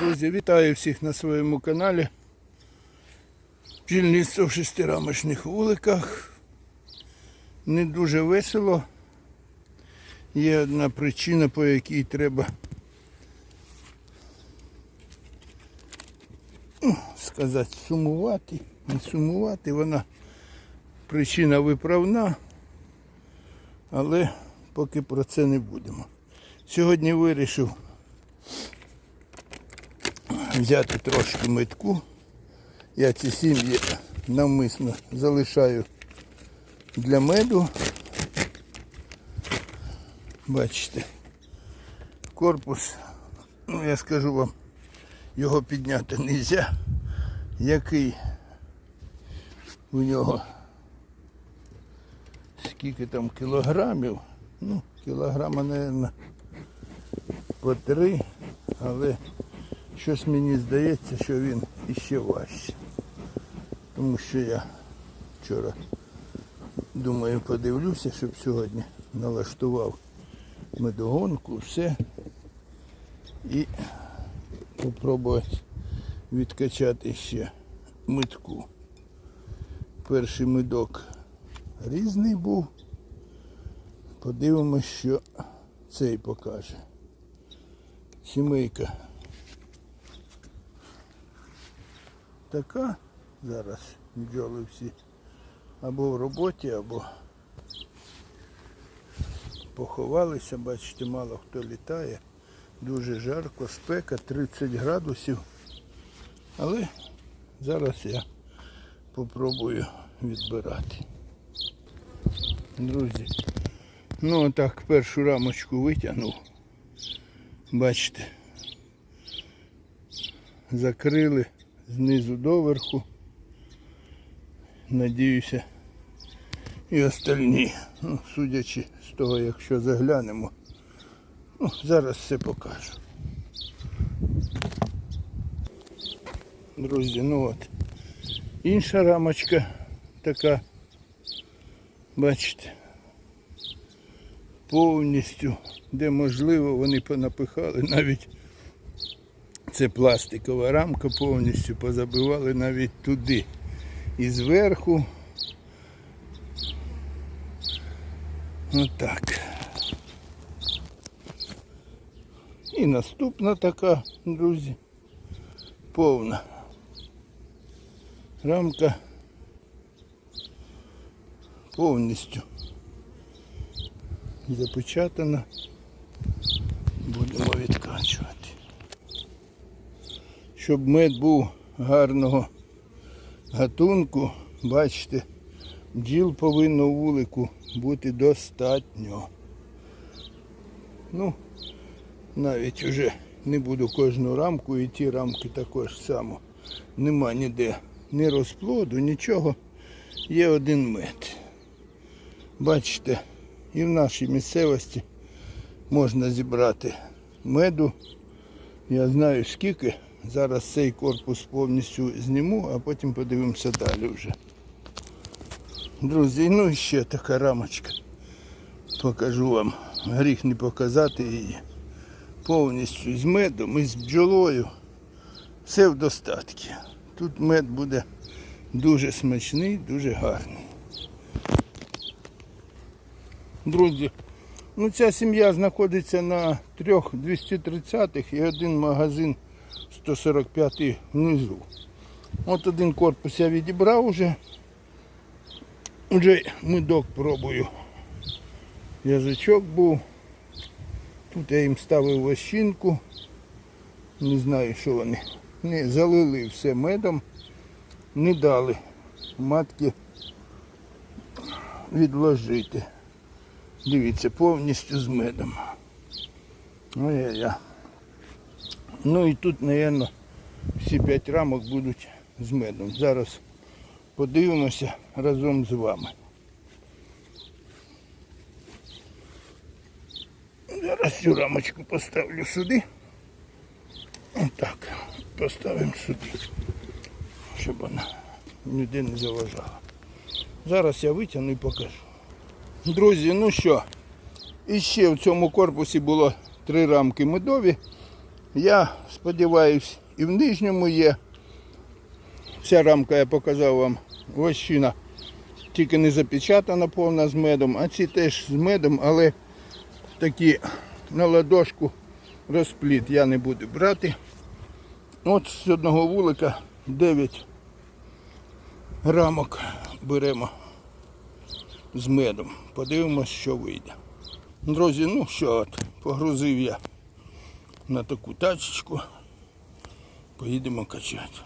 Друзі, вітаю всіх на своєму каналі. Бджільництво в шестирамочних вуликах. Не дуже весело. Є одна причина, по якій треба сказати, сумувати. Не сумувати, вона причина виправна, але поки про це не будемо. Сьогодні вирішив взяти трошки метку. Я ці сім'ї навмисно залишаю для меду. Бачите, корпус, ну я скажу вам, його підняти не можна. Який у нього скільки там кілограмів, ну, кілограма, мабуть, по три, але щось мені здається, що він іще важче. Тому що я вчора думаю подивлюся, щоб сьогодні налаштував медогонку, все. І попробувати відкачати ще митку. Перший медок різний був. Подивимось, що цей покаже. Сімейка така. Зараз бджоли всі або в роботі, або поховалися, бачите, мало хто літає. Дуже жарко, спека, 30 градусів. Але зараз я попробую відбирати. Друзі, ну так першу рамочку витягнув. Бачите, закрили знизу доверху. Надіюся, і остальні, ну, судячи з того, якщо заглянемо, ну, зараз все покажу. Друзі, ну от. Інша рамочка така, бачите, повністю, де можливо, вони понапихали навіть це пластикова рамка, повністю позабивали навіть туди. І зверху. Отак. І наступна така, друзі, повна. Рамка повністю запечатана. Будемо відкачувати. Щоб мед був гарного гатунку, бачите, бджіл повинно вулику бути достатньо. Ну, навіть вже не буду кожну рамку і ті рамки також само. Нема ніде ні розплоду, нічого. Є один мед. Бачите, і в нашій місцевості можна зібрати меду. Я знаю скільки. Зараз цей корпус повністю зніму, а потім подивимося далі вже. Друзі, ну і ще така рамочка. Покажу вам. Гріх не показати її. Повністю з медом і з бджолою. Все в достатку. Тут мед буде дуже смачний, дуже гарний. Друзі, ну ця сім'я знаходиться на трьох 230-х і один магазин 145 внизу. От один корпус я відібрав уже. Вже медок пробую. Язичок був. Тут я їм ставив вощинку. Не знаю, що вони. Не залили все медом, не дали матки відложити. Дивіться, повністю з медом. Ой-я-я. Ну і тут, мабуть, всі п'ять рамок будуть з медом. Зараз подивимося разом з вами. Зараз цю рамочку поставлю сюди. Отак. Поставимо сюди, щоб вона ніде не заважала. Зараз я витягну і покажу. Друзі, ну що, і ще в цьому корпусі було три рамки медові. Я сподіваюся, і в нижньому є. Ця рамка я показав вам. Ось. Тільки не запечатана повна з медом, а ці теж з медом, але такі на ладошку розпліт я не буду брати. От з одного вулика 9 рамок беремо з медом. Подивимось, що вийде. Друзі, ну що от, погрузив я на таку тачечку. Поїдемо качати.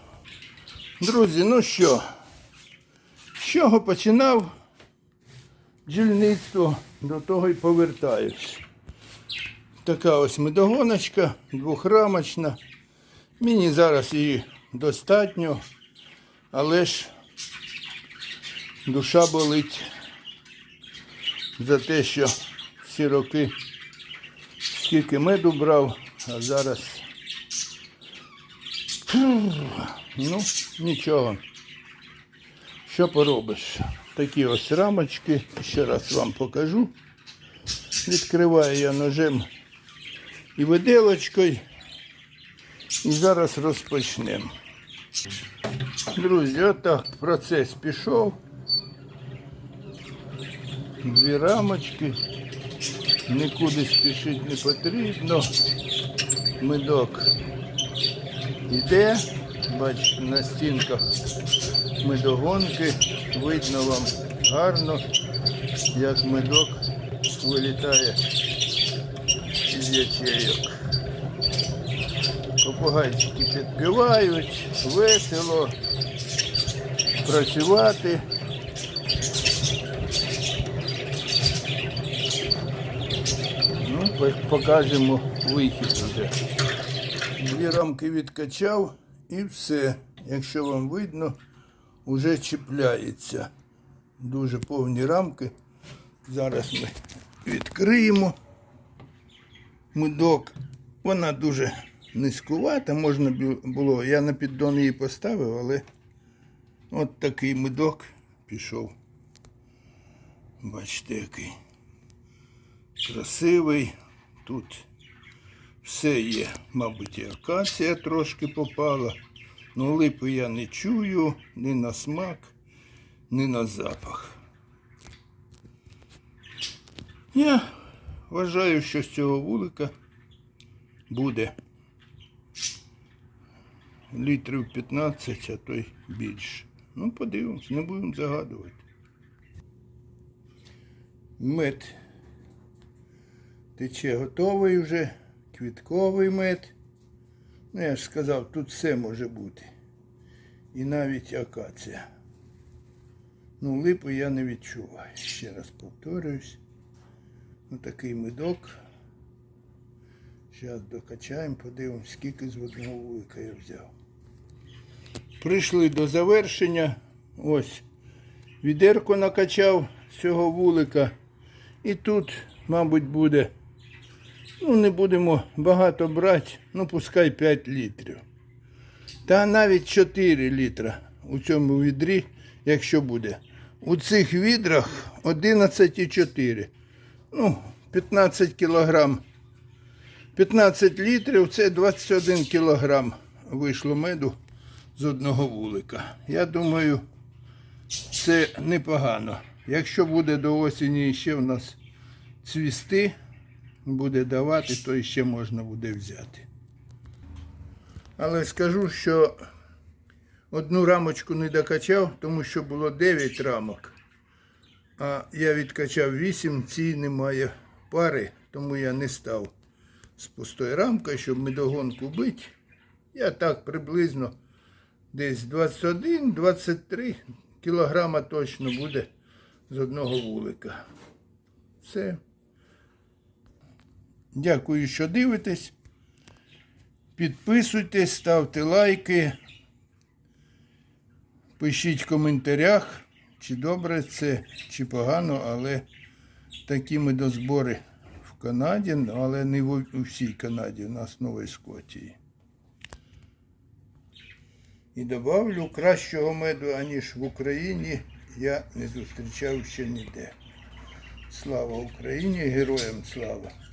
Друзі, ну що, з чого починав бджільництво, до того й повертаюсь. Така ось медогоночка, двохрамочна. Мені зараз її достатньо, але ж душа болить за те, що всі роки скільки меду брав, а зараз ну, нічого. Що поробиш? Такі ось рамочки, ще раз вам покажу. Відкриваю я ножем і виделочкою. І зараз розпочнемо. Друзі, отак процес пішов. Дві рамочки. Нікуди спішити не потрібно. Медок йде. Бачите, на стінках медогонки. Видно вам гарно, як медок вилітає із ячейок. Попугайчики підпівають, весело працювати. Ну, покажемо вихід. Дві рамки відкачав і все. Якщо вам видно, вже чіпляється. Дуже повні рамки. Зараз ми відкриємо медок. Вона дуже низькувата, можна було. Я на піддон її поставив, але от такий медок пішов. Бачите, який красивий. Тут все є. Мабуть, і акація трошки попала. Ну, липи я не чую ні на смак, ні на запах. Я вважаю, що з цього вулика буде літрів 15, а то й більше. Ну, подивимось, не будемо загадувати. Мед тече готовий вже, квітковий мед. Ну, я ж сказав, тут все може бути. І навіть акація. Ну, липи я не відчуваю. Ще раз повторююсь. Отакий медок. Зараз докачаємо, подивимось, скільки з одного вулика я взяв. Прийшли до завершення. Ось. Відерко накачав з цього вулика. І тут, мабуть, буде. Ну, не будемо багато брати, ну пускай 5 літрів. Та навіть 4 літра у цьому відрі, якщо буде. У цих відрах 11,4. Ну, 15 кілограм. 15 літрів це 21 кілограм вийшло меду з одного вулика. Я думаю, це непогано. Якщо буде до осені ще в нас цвісти, буде давати, то ще можна буде взяти. Але скажу, що одну рамочку не докачав, тому що було 9 рамок. А я відкачав 8, цій немає пари, тому я не став з пустою рамкою, щоб медогонку бити. Я так приблизно десь 21-23 кілограма точно буде з одного вулика. Все. Дякую, що дивитесь. Підписуйтесь, ставте лайки. Пишіть в коментарях, чи добре це, чи погано, але такі медозбори в Канаді, але не в всій Канаді, у нас в Новій Скотії. І добавлю кращого меду, аніж в Україні, я не зустрічав ще ніде. Слава Україні, героям слава!